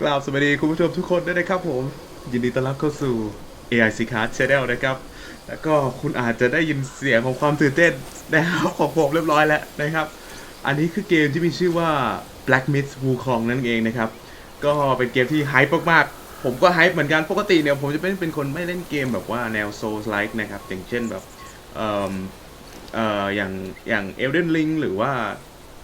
กล่าวสวัสดีคุณผู้ชมทุกคนด้วยนะครับผม ยินดีต้อนรับเข้าสู่ AIC Card Channel นะครับ แล้วก็คุณอาจจะได้ยินเสียงของความตื่นเต้นนะครับของผมเรียบร้อยแล้วนะครับ อันนี้คือเกมที่มีชื่อว่า Black Myth Wukong นั่นเองนะครับ ก็เป็นเกมที่ไฮป์มากๆ ผมก็ไฮป์เหมือนกันปกติเนี่ยผมจะเป็นเป็นคนไม่เล่นเกมแบบว่าแนว Souls like นะครับ อย่างเช่นแบบเอ่อเอ่ออย่างอย่าง Elden Ring หรือว่า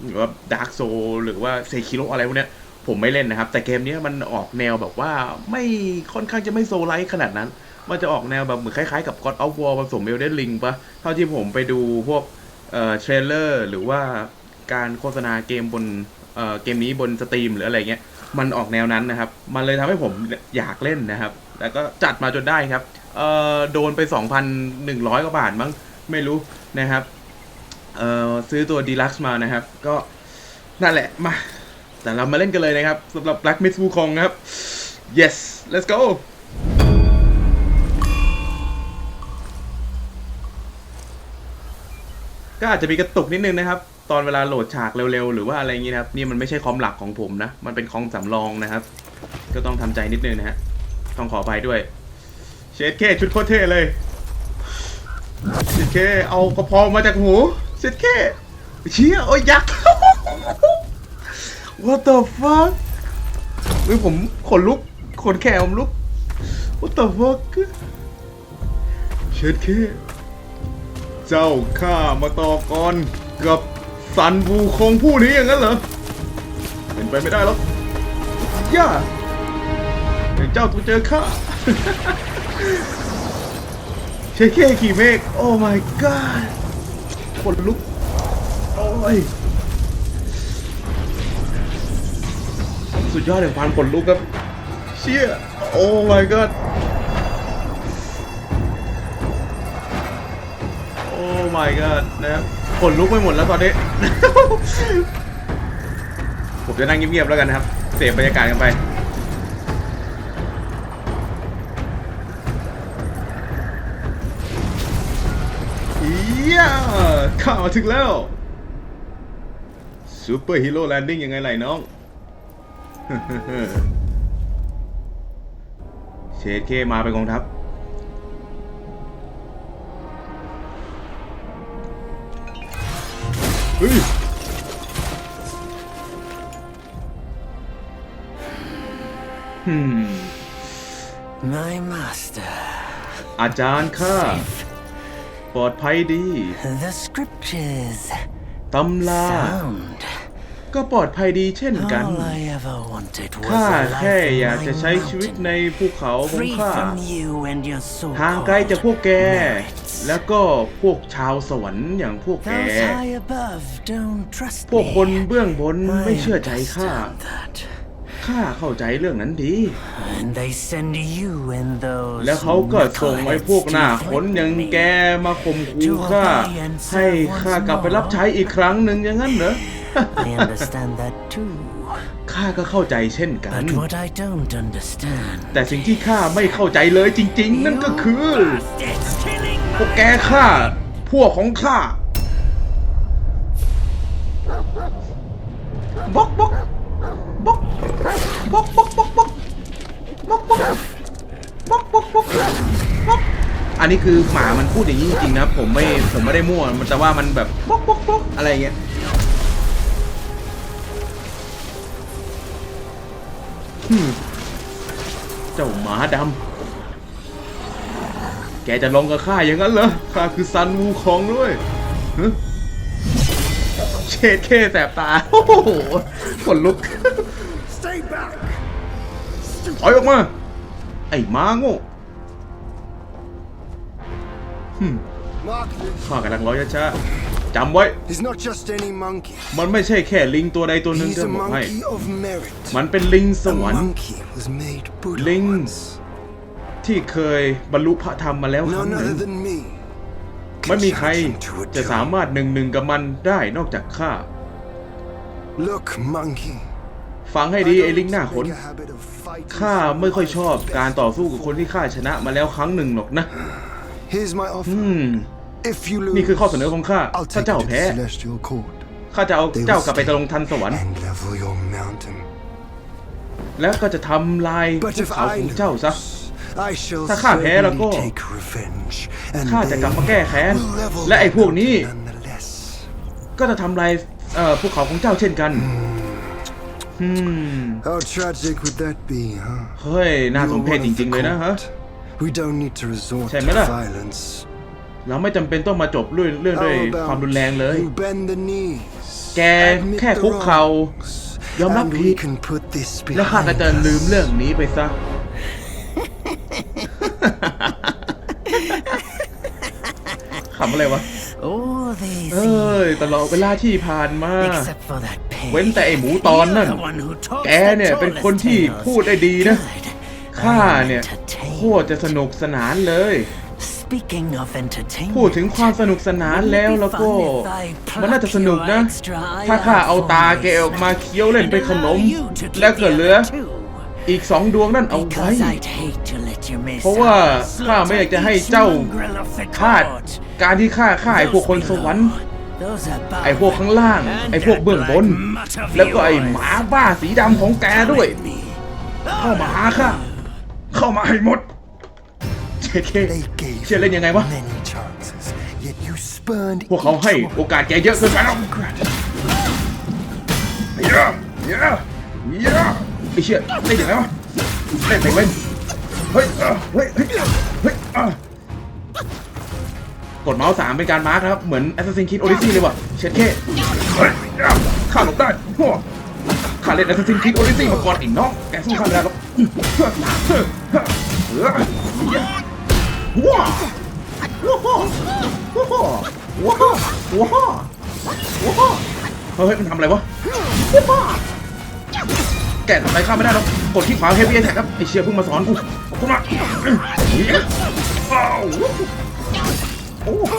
หรือว่า Dark Soul หรือว่า Sekiro อะไรพวกเนี้ย ผมไม่เล่นนะครับ แต่เกมนี้มันออกแนวแบบว่าไม่ค่อนข้างจะไม่โซลไลท์ขนาดนั้น มันจะออกแนวแบบเหมือนคล้ายๆกับ God of War ผสม Elden Ring ปะเท่าที่ผมไปดูพวกเอ่อเทรลเลอร์หรือว่าการโฆษณาเกมบนเอ่อเกมนี้บนสตรีมหรืออะไรเงี้ยมันออกแนวนั้นนะครับ มันเลยทำให้ผมอยากเล่นนะครับ แต่ก็จัดมาจนได้ครับเอ่อโดนไป 2,100 กว่าบาทมั้งไม่รู้นะครับเอ่อซื้อตัวดีลักซ์มานะครับ ก็นั่นแหละมา แต่เรามาเล่นกันเลยนะครับสำหรับ Black Myth Wukong ครับ yes let's go ก็อาจจะมีกระตุกนิดนึงนะครับ ตอนเวลาโหลดฉากเร็วๆ หรือว่าอะไรอย่างงี้นะครับ นี่มันไม่ใช่คอมหลักของผมนะ มันเป็นคอมสำรองนะครับ ก็ต้องทำใจนิดนึงนะฮะต้องขออภัยด้วย เชดเคชุดโคตรเท่เลยเชดเคเอากระพองมาจากหูเชดเคเชี่ยโอ้ยยักษ์ What the fuck เฮ้ยผมขนลุกขนแขนผมลุก What the fuck เชิดเคเจ้าข้ามาต่อกรกับซันบูคงผู้นี้อย่างนั้นเหรอ เป็นไปไม่ได้หรอกย่าเดี๋ยวเจ้าต้องเจอข้าเชคเคขี่เมฆโอ้ my god คนลุก โอ้ย สุดยอดแห่งความขนลุกครับ เชี่ย โอ้ my god โอ้ my god นะครับขนลุกไปหมดแล้วตอนนี้ ผมจะนั่งเงียบๆแล้วกันนะครับ เสพบรรยากาศกันไปเอียข้ามาถึงแล้วซูเปอร์ฮีโร่แลนดิ้งยังไงไหล่น้อง เชดเคมาเป็นกองทัพ เฮ้ย hmm ม My master. อาจารย์ข้าปลอดภัยดี The scriptures. ตำลา Sound. ก็ปลอดภัยดีเช่นกัน All I ever wanted ข้า was a แค่ life อยาก in จะ my ใช้ชีวิต mountain. ในภูเขาของ Free ข้า from you and your ห่างไกลจากพวก so-called แก merits. แล้วก็พวกชาวสวรรค์อย่างพวกแก Those high above don't trust พวกคน me. เบื้องบน I ไม่เชื่อใจข้า understand that. ข้าเข้าใจเรื่องนั้นดี And they send you and those แล้วเขาก็ส่งไอ้พวกหน้าขนอย่างแกมาข่มขู่ข้า ให้ข้ากลับไปรับใช้อีกครั้งหนึ่งอย่างนั้นเหรอ I understand that too. ข้าก็เข้าใจเช่นกัน But what I don't understand แต่สิ่งที่ข้าไม่เข้าใจเลยจริง ๆ นั่นก็คือ Bastards killing พวกแกข้า พวกของข้าบล็อกบล็อกบล็อกบล็อกบล็อกบล็อกบล็อกบล็อกบล็อกบล็อกบล็อกบล็อกบล็อกอันนี้คือหมามันพูดอย่างนี้จริงๆนะผมไม่ผมไม่ได้มั่วมันแต่ว่ามันแบบบล็อกบล็อกบล็อกอะไรอย่างเงี้ย มาดำ แกจะลงกับข้าอย่างนั้นเหรอ ข้าคือซันวูคองด้วยฮะเชดเคแสบตา โอ้โหขนลุก Stay back! ถอยออกมา ไอ้ม้าโง่หึม Mark this. ข้ากำลังร้อยช้าๆ จำไว้ He's not just any monkey. มันไม่ใช่แค่ลิงตัวใดตัวหนึ่ง He's จะ a บอกให้ monkey of merit. มันเป็นลิงส A วรรค์ monkey was made Buddha Ling. once. ที่เคยบรรลุพระธรรมมาแล้วครั้ง None หนึ่ง other than me. ไม่มีใคร Can challenge him to a จะสามารถหนึ่งหนึ่งกับมันได้นอกจากข้า duel. Look, monkey. ฟังให้ I ดี don't ไอ้ลิงหน้าขน make a habit of fighting ข้า for ไม่ค่อย my ชอบ best การต่อสู้กับคนที่ข้าชนะมาแล้วครั้งหนึ่งหรอกนะ Here's my อื offer. ม If you lose, นี่คือข้อเสนอของข้า I'll ถ้า take เจ้า you to แพ้ the celestial court ข้าจะเอาเจ้ากลับไปตรงทันสวรรค์ and level your mountain. แล้วก็จะทำลาย But ภู if เขาข I องเจ้าซะ lose, I shall ถ้าข้าแพ้แล้วก็ certainly take revenge. And ข้าจะกลับมาแก้แค้น they will level และไอ้พวกนี้ nonetheless. ก็จะทำลายเอ่อภูเขาของเจ้าเช่นกันอืม How tragic would that be, huh? เฮ้ยน่าสม You're เพช one จ of ริงๆเลยนะ the ฮะ court. We don't need to resort ใช่ไหม to ล่ะ violence. เราไม่จำเป็นต้องมาจบเรื่องเรื่องด้วย How ความ about รุนแรงเลย you bend the knees, แก admit แค่ the คุกเข่า wrongs, ยอมรับ and ผิ we ด can put this แล้วข้า behind ก็จะลืม us. เรื่องนี้ไปซะ ขำอะไรวะ All these เอ้ยตลอดเวลาที่ผ่านมา except for that pig. เว้นแต่ไอหมูตอนนั่น You're the one who talks แก the เนี่ยเป็นคน tallest ที่ tales. พูดได้ดีนะ Good. ข้า I'm เนี่ย entertained. โคตรจะสนุกสนานเลย Speaking of entertainment, พูดถึงความสนุกสนานแล้วแล้วก็ มันน่าจะสนุกนะ ถ้าข้าเอาตาแกออกมาเคี้ยวเล่นเป็นขนม แล้วก็เหลือ อีกสองดวงนั่นเอาไว้ Because I'd hate to let you miss เพราะว่าข้าไม่อยากจะให้เจ้าพลาด การที่ข้าฆ่าไอ้พวกคนสวรรค์ไอ้พวกข้างล่าง ไอ้พวกเบื้องบน แล้วก็ไอ้หมาบ้าสีดำของแกด้วย เข้ามาหาข้าเข้ามาให้หมด เจ๊เค They gave เชื่อเล่นยังไงวะ many chances, yet you spurned พวกเขา each ให้ one. โอกาสแกเยอะเกินไปแล้วเยอะเยอะเยอะไอ้เชี่ยเล่นยังไงวะเล่นไม่เป็นเฮ้ยเออเฮ้ยเฮ้ยเฮ้ยอะกดเมาส์สามเป็นการมาร์คนะครับ เหมือน Assassin's Creed Odyssey เลยว่ะเช็ดเคเฮ้ยอะข้าหลบได้หัวข้าเล่น Assassin's Creed Odyssey มาก่อนไอ้น้องแกสู้ข้าไม่ได้หรอก ว้าว้าวว้าวว้าวว้าวว้าวเฮ้ยมันทำอะไรวะว้าวแกะไรข้าไม่ได้หรอกกดที่ขวา Heavy Attack ครับไอเชียเพิ่งมาสอนกูเข้ามาเหี้ยอ้าวโอ้โห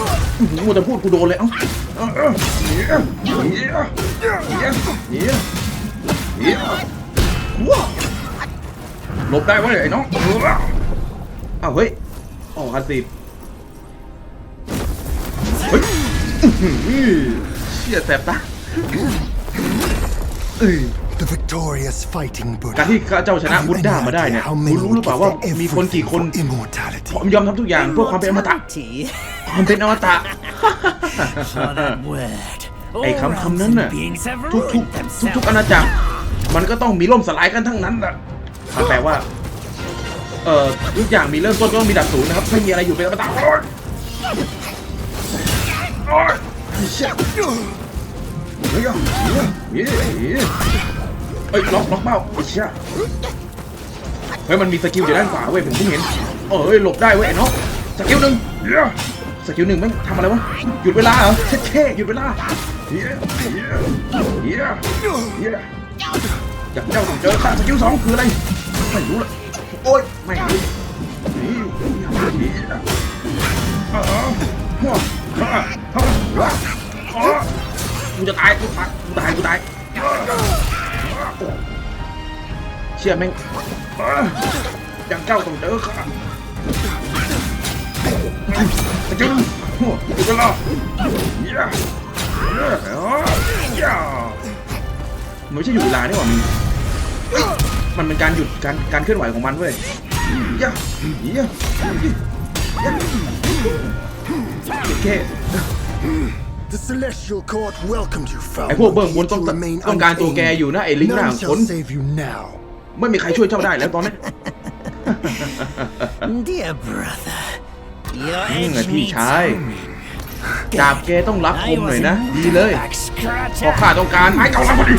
มัวแต่พูดกูโดนเลยเอ้าหลบได้เว้ยไอ้น้องอ้าวเฮ้ย ออกคาสิบเฮ้ยอื้อหือเชี่ยแสบตาเอ้ย The victorious fighting Buddha. การที่ข้าเจ้าชนะ Have you บุต any ด้ามาได้เนี่ย idea how คุ many ณรู้ห would รือเปล่า give ว่า their มีคนกี่ everything คน for immortality? ผมยอมทำทุกอย่างเพื่อความเป็นอมตะ Immortality? ความเป็นอมตะ Oh, that word. ไอ้ All คำ realms คำนั้น and น่ะ beings have ทุกทุก ruined ทุกทุก themselves. อาณาจักรมันก็ต้องมีล่มสลายกันทั้งนั้นแหละมันแปลว่า เอ่อทุกอย่างมีเริ่มต้นก็ต้องมีดับศูนย์นะครับไม่มีอะไรอยู่เป็นอมตะโอ๊ยโอ๊ยไอ้เชี่ยเฮ้ยเฮ้ยเฮ้ยล็อกล็อกเป้าไอ้เชี่ยเฮ้ยมันมีสกิลอยู่ด้านขวาเว้ยผมเพิ่งเห็นเอ้ยหลบได้เว้ยไอ้น้องสกิลหนึ่งเฮ้ยสกิลหนึ่งแม่งทำอะไรวะหยุดเวลาเหรอเท่ๆหยุดเวลาเฮ้ยเฮ้ยเยเฮ้ยอยากเจ้าต้องเจอข้าสกิลสองคืออะไรไม่รู้ละ โอ๊ยไม่รู้นี่เฮ้ยอ๋อหัวฮ่าฮ่าฮ่าอ๋อกูจะตายกูตายกูตายกูตายเชี่ยแม่งยังเจ้าต้องเจอข้าสกิลหัวกูจะรอเย้เย้อ๋อเย้มันไม่ใช่หยุดเวลานี่หว่ามึง มันเป็นการหยุดการการเคลื่อนไหวของมันเว้ยเย้เย้เย้โอเค The celestial court welcomed you, foul ไอ้พวกเบื้องบน monkey, ต้อง to remain ต้องการตัวแกอยู่นะไอ้ลิงก์ร่าง None ขน shall save you now. ไม่มีใครช่วยเจ้าได้แล้วตอนนี้ Dear brother, your อืม edge ไอ้พี่ needs ชาย honing. ดาบแกต้องรับค I มหน่อย was นะ in ดีเลย back เพราะข้า scratcher. ต้องการไม้เก่าแล้วพอดี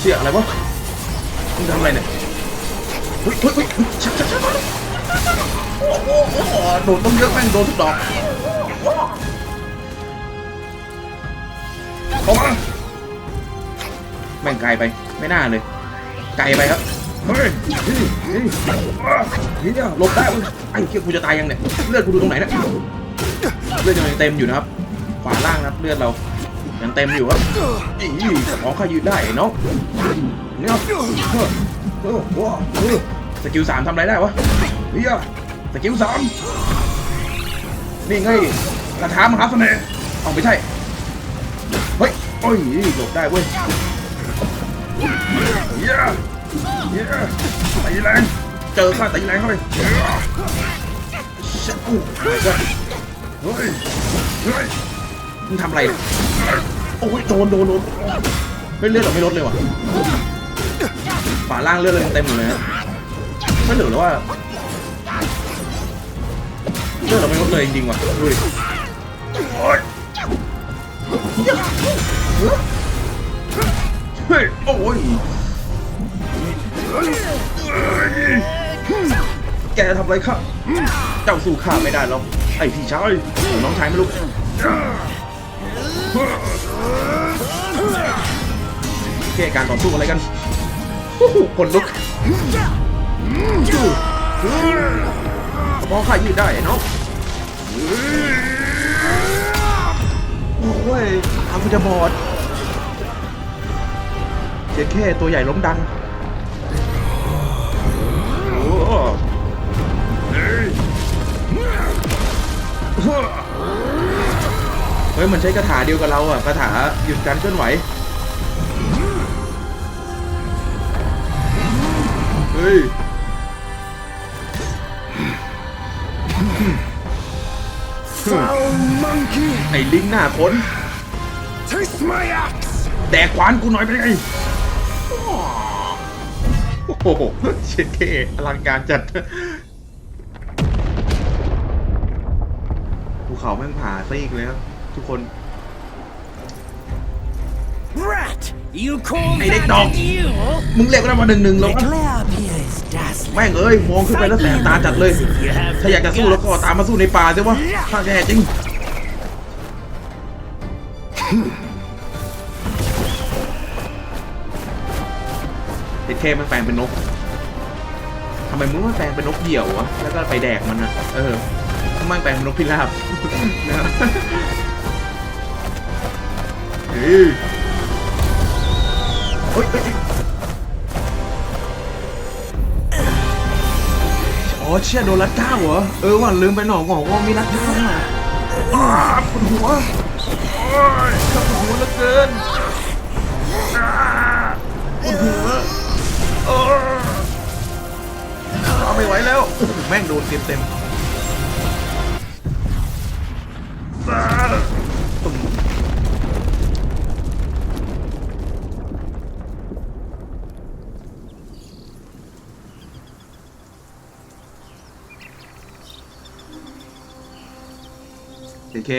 เชี่ยอะไรวะมึงทำอะไรเนี่ยเฮ้ยเฮ้ยเฮ้ยชักชักชักโอ้โหโดนต้องเยอะแม่งโดนทุกดอกเข้ามาแม่งไกลไปไม่น่าเลย ไกลไปครับเฮ้ยเฮ้ยเฮ้ยอ่ยหลบได้เว้ยไอ้เกี้ยกูจะตายยังเนี่ยเลือดกูดูตรงไหนเนี่ยเลือดยังเต็มอยู่นะครับขวาล่างนะครับเลือดเรา ยังเต็มอยู่ครับอีสมองข้ายืดได้ไอ้น้องเนี่ยเออว้าเออสกิลสามทำอะไรได้วะเฮียสกิลสามนี่ไงกระถามหาเสน่ห์เอาไม่ใช่ เฮ้ย โอ้ยหลบได้เว้ยเย้เย้ตีแรง เจอข้าตีแรงเข้าไปชักอู้เฮ้ยเฮ้ยเฮ้ย มึงทำอะไรโอ้ยโดนโดนโดนเฮ้ยเลือดเราไม่ลดเลยว่ะฝาล่างเลือดเลยเต็มอยู่เลยฮะไม่เหลือแล้วว่าเลือดเราไม่ลดเลยจริงๆว่ะดูดิโอ้ยเฮ้ยโอ้ยแกทำอะไรครับเจ้าสู้ข้าไม่ได้หรอกไอพี่ชายน้องชายไม่รู้ แกการต่อสู้อะไรกันโอ้โหคนลุกมองข้ายืดได้เนาะโอ้ยทำกูจะบอดเจ็ดแค่ตัวใหญ่ล้มดังโอ้เฮ้ยมันใช้คาถาเดียวกับเราอะคาถาหยุดการเคลื่อนไหวเฮ้ย Foul monkey! ไอ้ลิงหน้าคน Taste my axe! แดกขวานกูหน่อยไปเลยโอ้โหเช็ดเคอลังการจัดภูเขาแม่งผ่าซีกเลยครับ ทุกคน Rat! You call Hey, that Nick Dog. a duel? มึงเรียกได้มาหนึ่งหนึ่งแล้ว The glare up here is dazzling. แม่งเอ้ยมองขึ้นไปแล้วแสบตาจัดเลย If you have ถ้าอยากจะสู้แล้วก็ตามมาสู้ในป่าสิวะถ้าแย่จริง เด็ดเคมันแปลงเป็นนกทำไมมึงไม่แปลงเป็นนกเหยี่ยววะ แล้วก็ไปแดกมันนะเออทำไมแปลงเป็นนกพิราบนะ ครับเฮ้ยอ๋อเชี่ยโดนรัดก้าวเหรอ เออว่าลืมไปหน่อหงอกว่ามีรัดก้าน่ะปวดหัวปวดหัวเหลือเกินปวดหัวโอ้ยเอไม่ไหวแล้ว แม่งโดนเต็มเต็ม เด็กเค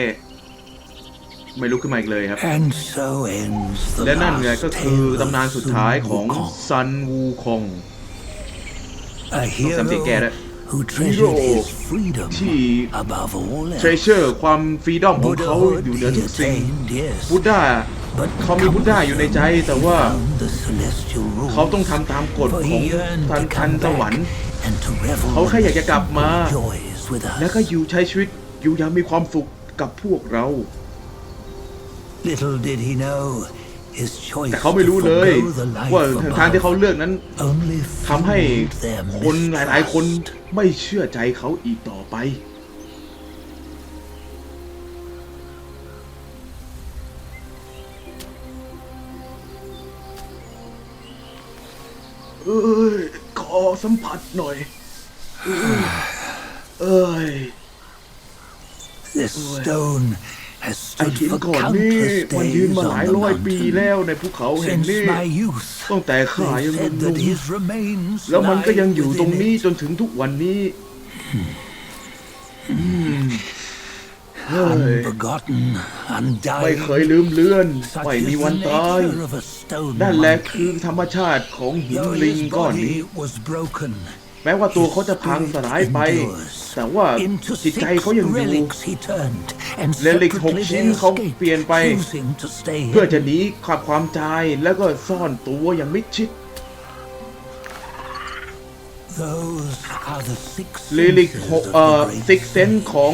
ไม่ลุกขึ้นมาอีกเลยครับ And so ends the และนั่นไง last ก็คือ tale of ตำนานสุดท้ายของ Sun Wukong, ซันวูคอง a hero จำเสียงแกด้วย who treasured Hero his freedom ที่ above all เทร else. เชอร์ความฟรีดอมของเขา Buddhahood อยู่เหนือ he ทุกสิ่ง attained, yes, พุทธา but เขามีพุทธาอยู่ในใจแต่ว่า found the celestial rules เขาต้องทำตามกฎ for ของ he yearned ทัน to ทัน come สวรร back ค์ and to revel เขาแค่อยากจะกลับมา in the joys with us. แล้วก็อยู่ใช้ชีวิตอยู่อย่างมีความสุข กับพวกเรา Little did he know his choice แต่เขาไม่รู้เลย to forgo the life ว่าทางที่เขา above เลือกนั้น only ทำให้ fueled their คนหลายๆ คน mistrust. ไม่เชื่อใจเขาอีกต่อไป เอ้ยขอสัมผัสหน่อย เอ้ย This stone has ไอ้ stood หิน for ก่อนนี่ countless มันยืน days มาหลาย on the ร้อยปี mountain. แล้วในภูเขาแห่ง Since นี้ my youth, ตั้งแต่ข้า they ยังห said นุ่ that ม his remains ๆแล้วมันก็ยังอยู่ lie ตรง within นี้ it. จนถึงทุกวันนี้เฮ้ย Unbegotten, ไม่เคย undying, ลืมเลือน such ไม่ is มี the วันตาย nature of a stone นั่นแหละ monkey. คือธรรมชาติของหิน Though ลิง his ก้อนนี้ body was broken, แม้ว่าตัวเขาจะพังสลายไป แต่ว่า into จิตใจ six เขายังอยู่ relics he turned, and เรลิกหก separately ชิ้น they เขา escaped, เปลี่ยนไป choosing to stay เพื่อจะ hidden. หนีขับความตายแล้วก็ซ่อนตัวอย่างมิดชิด Those are the six เรลิก senses หก of เอ่อ the great ซิกเซนของ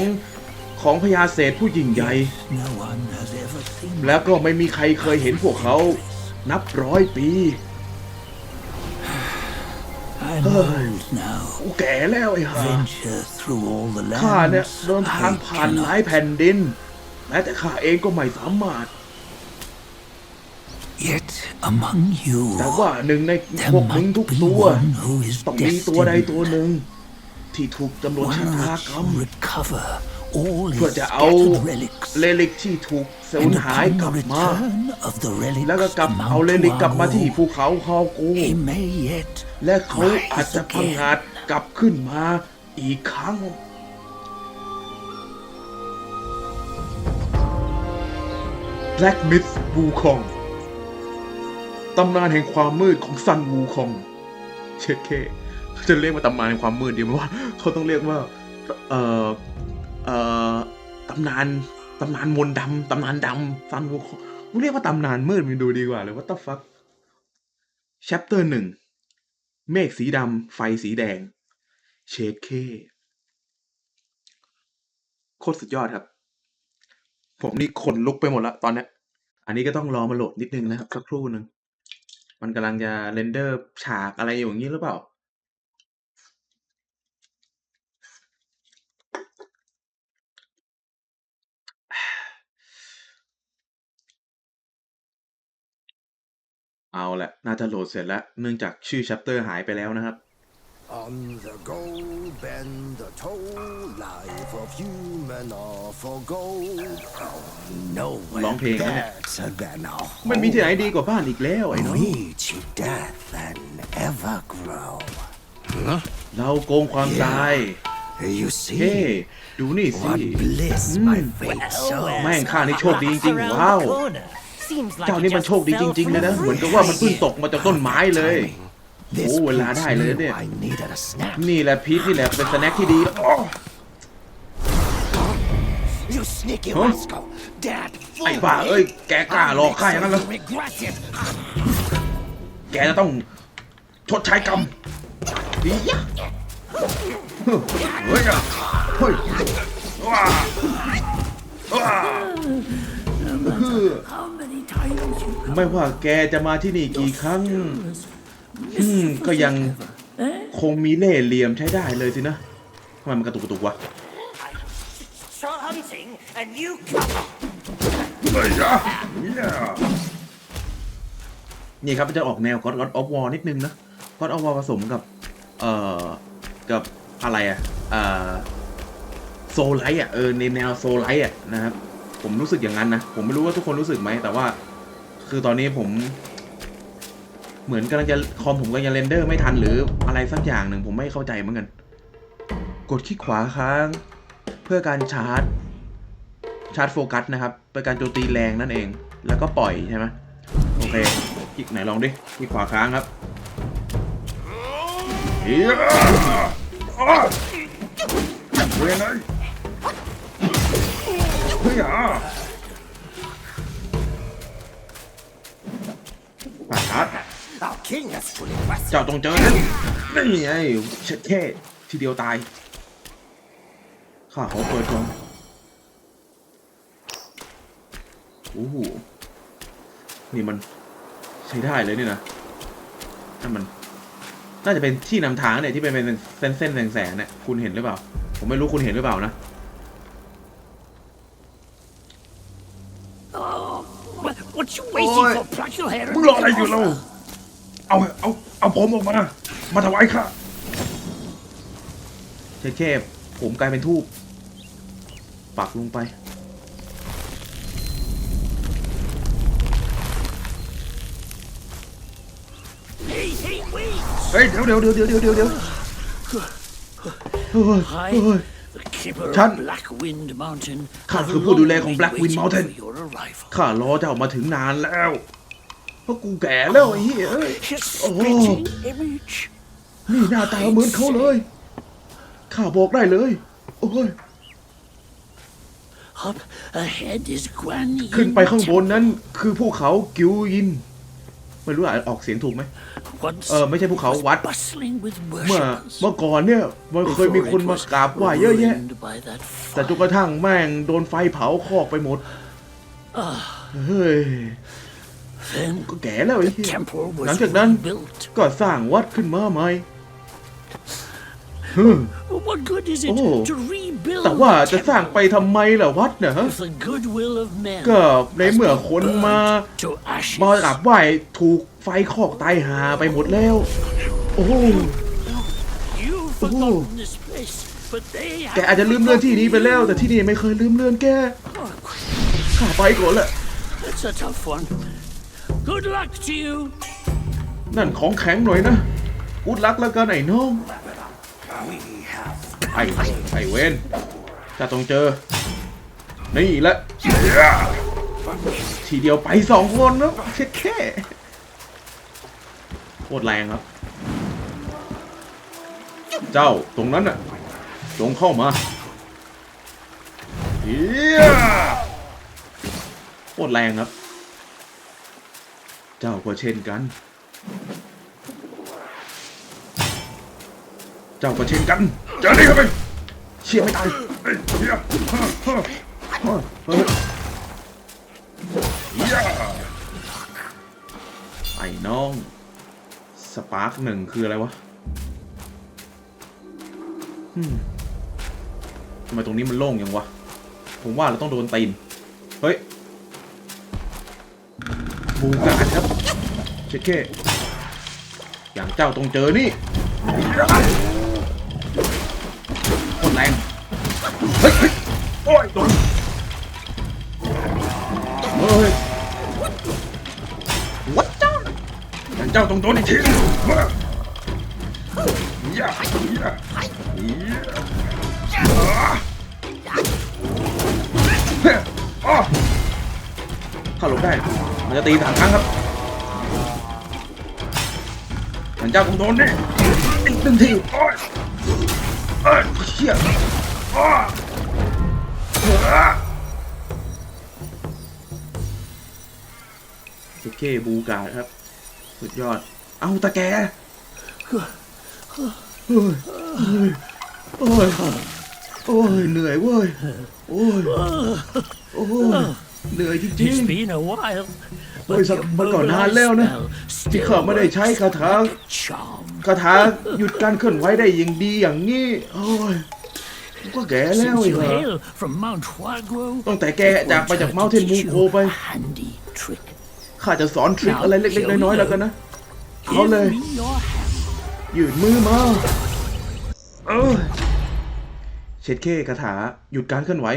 ของพญาเศษผู้ยิ่งใหญ่ No one has ever seen แล้วก็ไม่มีใครเคยเห็นพวกเขานับร้อยปี I'm old now. กูแก่แล้วไอ้ห่า Venture through all the ข้าเนี่ย lands เดินทาง I ผ่านหลาย cannot. แผ่นดิน แม้แต่ข้าเองก็ไม่สามารถ Yet among you, แต่ว่าหนึ่งใน there พวกมึง might ทุก be ตัว one who is ต้องมีตัวใดตัว destined, หนึ่ง ที่ถูกตำรวจ one ชะตา that กรรม shall recover all เพื่อ his จะเอา scattered relics, เลลิกที่ถูกสูญ and หายกลั upon บ the มา return of the relics แล้วก็กลับ to เอา Mount เลลิกกลับมาที่ Tuamu, ภูเขาคากู he may yet และเขาอาจ rise จะพัง again. งาดกลับขึ้นมาอีกครั้ง Black Myth Wukong ตำนานแห่งความมืดของซันวูคอง เช็ดเคเขาจะเรียกว่าตำนานแห่งความมืดดีไหมว่า เขาต้องเรียกว่า เอ่อ เอ่อตำนานตำนานมนต์ดำตำนานดำซันวูคองเรียกว่าตำนานมืดมันดูดีกว่าเลยว่าต the fuck chapter หนึ่งเมฆสีดำไฟสีแดง เชดเคโคตรสุดยอดครับ ผมนี่ขนลุกไปหมดล้วตอนเนี้ยอันนี้ก็ต้องรอมาโหลดนิดนึงนะครับสักครู่หนึ่งมันกำลังจะเรนเดอร์ฉากอะไรอยู่อย่างนี้หรือเปล่า เอาละน่าจะโหลดเสร็จแล้ว เนื่องจากชื่อ chapter หายไปแล้วนะครับ On the go, bend the toe, life of human are for gold. Oh, no ร้องเพลงนะเนี่ย better than a ไม่มีที่ไหน home ดีกว่าบ้านอีกแล้วไอ้น้อง Reach death and ever grow. เราโกงความตาย You เฮ้ see, ดูนี่สิ what bliss my fate so แม่งข้านี่โชคดีจริงๆว้าว เจ้านี่มันโชคดีจริงๆเลยนะ เหมือนกับว่ามันเพิ่งตกมาจากต้นไม้เลย This โอ้เวลา beats ได้เลยเนี่ย knew I needed a snack. นี่แหละพีทนี่แหละเป็นสแน็คที่ดีอ้อ You sneaky Huh? rascal! Dad, ไอ้บ้าเอ้ย แกกล้าหลอกข้าอย่างนั้นเหรอ regret it. แกจะต้องชดใช้กรรมดียะเฮ้ยอะเฮ้ยว้าว้า How many times you ไม่ว่าแกจะมาที่นี่กี่ครั้ง อืมก็ยังคงมีเล่ห์เหลี่ยมใช้ได้เลยสินะทำไมมันกระตุกกระตุกวะ saw hunting and you come เฮ้ยอะนี่ครับมันจะออกแนว God God of War นิดนึงนะ God of War ผสมกับ เอ่อ กับอะไรอะ เอ่อ โซไลท์อะ เออ ในแนวโซไลท์อะนะครับ ผมรู้สึกอย่างนั้นนะ ผมไม่รู้ว่าทุกคนรู้สึกไหม แต่ว่า คือตอนนี้ผม เหมือนกำลังจะคอมผมก็ยังเรนเดอร์ไม่ทันหรืออะไรสักอย่างหนึ่งผมไม่เข้าใจเหมือนกัน กดคลิกขวาค้าง เพื่อการชาร์จ ชาร์จโฟกัสนะครับ เป็นการโจมตีแรงนั่นเอง แล้วก็ปล่อยใช่ไหมโอเคคลิกไหนลองดิคลิกขวาค้างครับเฮียอ้าวเวยนเลยเฮียปาชาร์จ Our king has fully rested. เจ้าต้องเจอนะนี่ไงเช็ดแค่ทีเดียวตาย ข้าขอเปิดก่อนโอ้โหนี่มันใช้ได้เลยนี่นะนั่นมัน น่าจะเป็นที่นำทางเนี่ยที่เป็นเป็นเส้นเส้นแสงแสงๆเนี่ยคุณเห็นหรือเปล่า ผมไม่รู้คุณเห็นหรือเปล่านะ What, what you waiting waiting for? for? Pluck your hair มึงร ออะไรอยู่เราเอาเอาเอาผมออกมา มาถวายข้าเชฟผมกลายเป็นทูบปักลงไป Hey, hey, wait! เฮ้ย เดี๋ยวเดี๋ยวเดี๋ยวเดี๋ยวเดี๋ยวเดี๋ยวเดี๋ยวเฮ้ย I, เฮ้ย the keeper Chan. of Blackwind Mountain, ข้า have คือผู้ดูแล long ของ been Blackwind waiting Mountain for your arrival. ข้ารอเจ้ามาถึงนานแล้ว เพราะกูแก่แล้วไอ้เหี้ยเอ้ย His Oh. spitting image. นี่หน้าตาเหมือนเขาเลยข้าบอกได้เลย โอ้ย Up ahead is Guan Yin ขึ้นไปข้างบนนั้นคือภูเขากิวยิน ไม่รู้อ่านออกเสียงถูกไหม Once เออ ไม่ใช่ภูเขาวัด bustling with เมื่อ worshippers. เมื่อก่อนเนี่ย มันเคยมีคนมากราบไหว้เยอะแยะ Ruined by that แต่จน fire. กระทั่งแม่งโดนไฟเผาคอกไปหมด เฮ้ย Then ก็แก่แล้วไอ้เหี้ย temple หลัง was จากนั้น rebuilt. ก็สร้างวัดขึ้นมาใหม่ฮึม What good is it Oh. to rebuild build แต่ว่าจะ a สร้างไป temple ทำไมล่ะวัดเนี่ยฮะ with the goodwill of men ก็ในเมื่อคนมา to ashes. มากราบไหว้ถูกไฟคอกตายหาไปหมดแล้ว โอ้โห You've forgotten this place, but they แกอาจจะลืมเลือนที่นี้ไปแล้ว แต่ที่นี่ไม่เคยลืมเลือนแกข้าไปก่อนละ Good luck to you. นั่นของแข็งหน่อยนะกูดลักแล้วกันไอ้น้องไอ้ไอ้เวนจะต้องเจอ นี่แหละทีเดียวไปสองคนนะเช็ดแค่โคตรแรงครับ เจ้าตรงนั้นน่ะจงเข้ามาเฮียโคตรแรงครับ เจ้าก็เช่นกัน เจ้าก็เช่นกันเจอนี่เข้าไปเชี่ยไม่ตายเฮ้ยเฮียเฮียไอ้น้องสปาร์กหนึ่งคืออะไรวะทำไมตรงนี้มันโล่งอย่างวะ ผมว่าเราต้องโดนตีน เฮ้ย บูการครับเชคเคอย่างเจ้าต้องเจอนี่โคตรแรงเฮ้ยเฮ้ยโอ้ยโดนเฮ้ยวัดจ้าอย่างเจ้าต้องโดนอีกทีหนึงยยะยะยะเฮ้ยอ้อถ้าหลบได้ มันจะตีสามครั้งครับอย่างเจ้าต้องโดนนี่อีกหนึ่งทีโอ้ยเอ้ยเชี่ยอ้าอ่าโอเคบูการครับ สุดยอด เอาตะแกโอ้ยโอ้ยโอ้ยโอ้ยเหนื่อยเว้ย โอ้ย โอ้ย เหนื่อยจริง It's been a while. Ôi, But sao your vẫn còn mobile hàn leo nữa. spell Thì still khở mà để cháy works cả tháng. like a charm. ๆคาถาหยุดการเคลื่อนไหวได้อย่างดีอย่างนี้โอ้ยผมก็แก่แล้ว Since อีก you เหรอ hail from Mount Huagro, ตั้งแต่แกจากไปจาก I เมา want เทน to มู teach โก you ไป a handy trick. ข้าจะสอนทริคอะไรเล็กๆ น้อยๆแล้วกันนะ เอา Give เลย me your hand. ยืดมือมาเออเช็ดเคคาถาหยุดการเคลื่อนไหว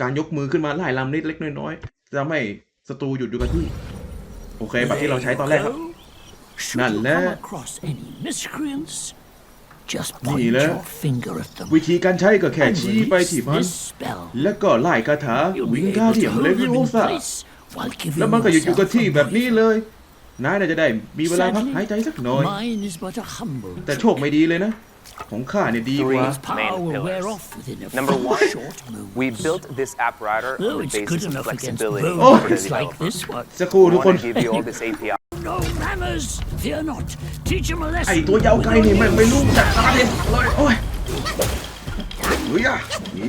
การยกมือขึ้นมาไล่ลำนิดเล็กน้อยๆจะไม่ศัตรูหยุดอยู่กับที่ โอเคแบบที่เราใช้ตอนแรกครับ Should Nè you lẽ. come across any miscreants, just Gì point lẽ? your finger at them วิธีการใช้ก็แค่ and ชี้ไป release ที่มัน this spell. แล้วก็ไล่คาถา You'll วิง be กา able เดีย to มเล hold วิ them โอ in ซ่า place while giving แล้วมันก็หยุดอยู่กับ yourself ที่ a แบบนี้ break. เลยนายน่าจะได้มีเวลาพักหายใจสักหน่อย Mine is but a humble แต่ trick. โชคไม่ดีเลยนะ ของข้าเนี่ยดีกว่า Its power will wear pillars. off within a Number few one, short moves. We built this apparatus on Though the it's good basis of enough against flexibility Oh. for the bones like developer. this one. สักครู่ We ทุกคน want to give you all this API. No manners, fear not. Teach him a ไอ lesson. ตัวยาวไกลนี่แม่งไม่รู้จักตาเด็ดเลย โอ้ยเฮ้ยอ่ะอี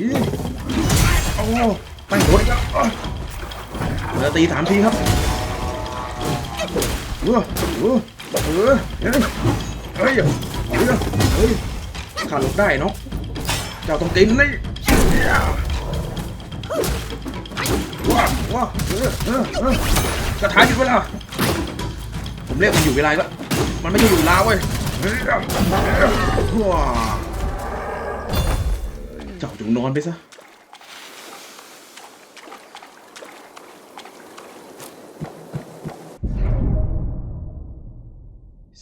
โอ้ไปโหดอีกแล้วอ่ะเราจะตีสามทีครับเออเออเออเฮ้ยเฮ้ย เฮ้ยขาหลบได้เนาะเจ้าต้องกินนี่ว้าว้าเออเออเออกระถาหยุดเวลาผมเรียกมันอยู่เวลาแล้วมันไม่ใช่อยู่เวลาเว้ยเฮ้ยว้าเจ้าจงนอนไปซะ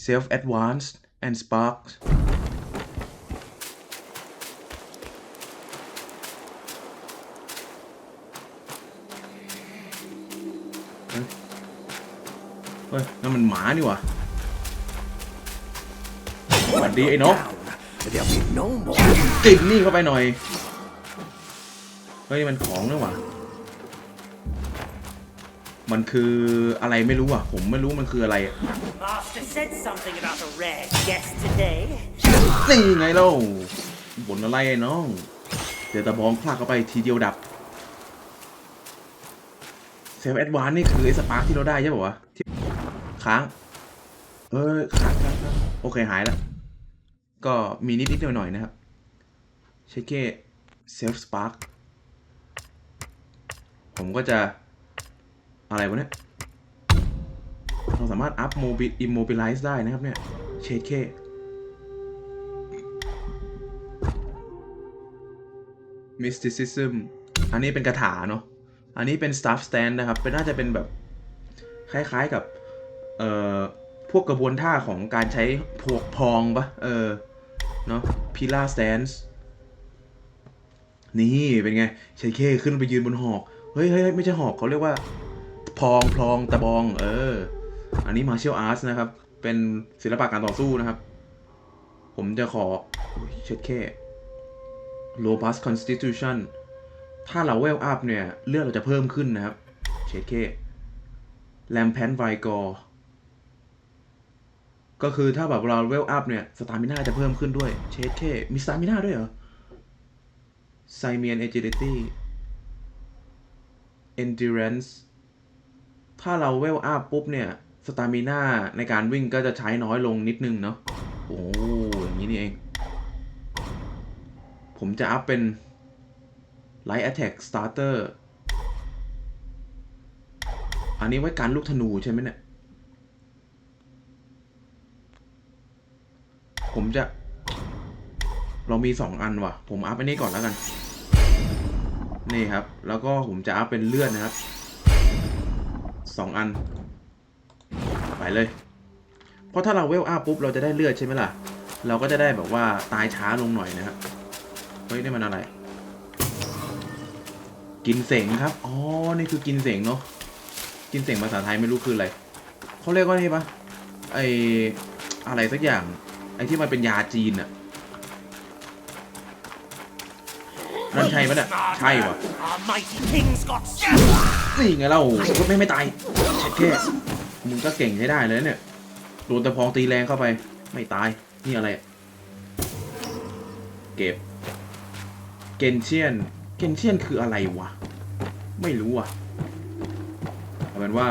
Self Advanced and Sparks เฮ้ยนั่นมันหมานี่หว่าสวัสดีไอ้นก There'll be no more. กินนี่เข้าไปหน่อย เฮ้ย มันของนี่หว่า มันคืออะไรไม่รู้อะ ผมไม่รู้มันคืออะไรอะ Master said something about a rare guest today. นี่ไงเล่าบ่นอะไรไอ้น้อง เดี๋ยวตะบองพลากเข้าไปทีเดียวดับเซฟแอดวานนี่คือไอ้สปาร์คที่เราได้ใช่ป่าวะที่ค้างเอ้ยค้างค้างค้างโอเคหายแล้ว ก็มีนิดนิดหน่อยหน่อยๆนะครับเช็คเก้ self spark ผมก็จะ อะไรวะเนี่ย เราสามารถ up mobi immobilize ได้นะครับเนี่ยเชดเค mysticism อันนี้เป็นคาถาเนาะ อันนี้เป็น staff stand นะครับ เป็นน่าจะเป็นแบบคล้ายๆกับ เอ่อ พวกกระบวนท่าของการใช้พวกพองปะเออ เนาะ pillar stance นี่เป็นไงเชดเคขึ้นไปยืนบนหอก เฮ้ยเฮ้ยไม่ใช่หอกเขาเรียกว่า พองพลองตะบอง เออ อันนี้ martial arts นะครับ เป็นศิลปะการต่อสู้นะครับ ผมจะขอเช็ดแค่ robust constitution ถ้าเราเวลอัพเนี่ย เลือดเราจะเพิ่มขึ้นนะครับ เช็ดแค่ rampant vigor ก็คือถ้าแบบเราเวลอัพเนี่ย สตามิน่าจะเพิ่มขึ้นด้วย เช็ดแค่มีสตามิน่าด้วยเหรอ Simian agility endurance ถ้าเราเวลอัพปุ๊บเนี่ยสตามิน่าในการวิ่งก็จะใช้น้อยลงนิดนึงเนาะโอ้อย่างนี้นี่เอง ผมจะอัพเป็น Light Attack Starter อันนี้ไว้การลูกธนูใช่ไหมเนี่ย ผมจะ เรามีสองอันว่ะ ผมอัพอันนี้ก่อนแล้วกัน นี่ครับ แล้วก็ผมจะอัพเป็นเลือดนะครับ สองอัน ไปเลย เพราะถ้าเราเวลอัพปุ๊บเราจะได้เลือดใช่ไหมล่ะ เราก็จะได้แบบว่าตายช้าลงหน่อยนะครับเฮ้ยนี่มันอะไร กินเสงครับ อ๋อ นี่คือกินเสงเนาะ กินเสงภาษาไทยไม่รู้คืออะไรเขาเรียกว่านี่ปะไออะไรสักอย่าง ไอที่มันเป็นยาจีนอะนั่นใช่ปะเนี่ยใช่ปะ นี่ไงเราก็ไม่ไม่ตายเช็ดแค่มึงก็เก่งใช้ได้เลยเนี่ยโดนตะพองตีแรงเข้าไป ไม่ตาย นี่อะไรอะเก็บ เกนเชียน เกนเชียนคืออะไรวะ ไม่รู้อะเอาเป็นว่า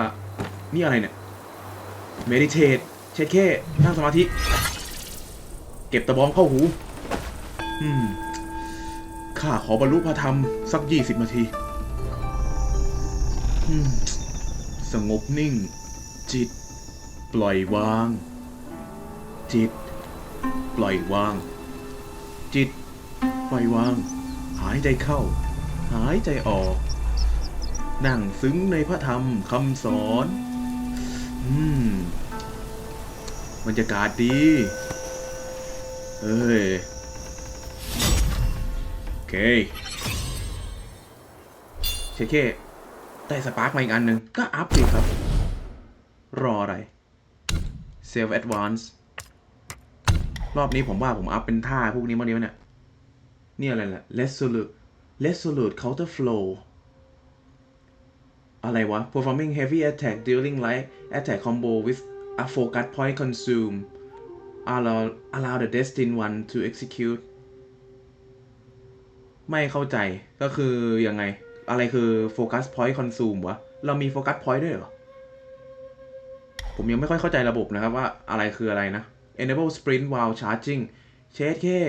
นี่อะไรเนี่ย เมดิเทตเช็ดแค่นั่งสมาธิ เก็บตะบองเข้าหู อืม ข้าขอบรรลุพระธรรม สักยี่สิบนาที สงบนิ่ง จิต ปล่อยวาง จิต ปล่อยวาง จิต ปล่อยวาง หายใจเข้า หายใจออก นั่งซึ้งในพระธรรมคำสอน อืมบรรยากาศดีเอ้ยโอเคเชคเค ได้สปาร์กมาอีกอันหนึ่งก็อัพสิครับ รออะไร Self Advance รอบนี้ผมว่าผมอัพเป็นท่าพวกนี้มาเดียวเนี่ย นี่อะไรล่ะ Resolute Resolute Counter Flow อะไรวะ Performing heavy attack during light attack combo with a focus point consume allow allow the destined one to execute ไม่เข้าใจก็คือยังไง อะไรคือโฟกัสพอยต์คอนซูมวะ เรามีโฟกัสพอยต์ด้วยเหรอ ผมยังไม่ค่อยเข้าใจระบบนะครับว่าอะไรคืออะไรนะ enable sprint while charging เชดแค่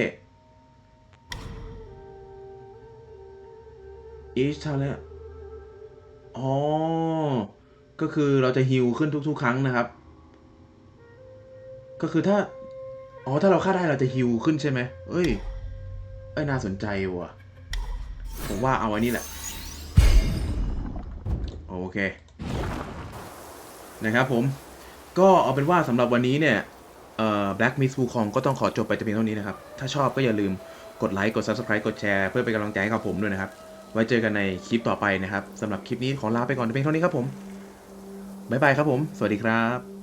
each talent อ๋อ ก็คือเราจะฮิลขึ้นทุก ๆ ครั้งนะครับ ก็คือถ้า อ๋อ ถ้าเราฆ่าได้เราจะฮิลขึ้นใช่ไหมเอ้ย เอ้ย น่าสนใจว่ะ ผมว่าเอาอันนี้แหละ โอเค นะครับผมก็เอาเป็นว่าสำหรับวันนี้เนี่ยเอ่อ Black Miss Wukong ก็ต้องขอจบไปแต่เพียงเท่านี้นะครับ ถ้าชอบก็อย่าลืมกดไลค์ กด Subscribe กดแชร์เพื่อเป็นกำลังใจให้กับผมด้วยนะครับ ไว้เจอกันในคลิปต่อไปนะครับสำหรับคลิปนี้ขอลาไปก่อนแต่เพียงเท่านี้ครับผมบ๊ายบายครับผม สวัสดีครับ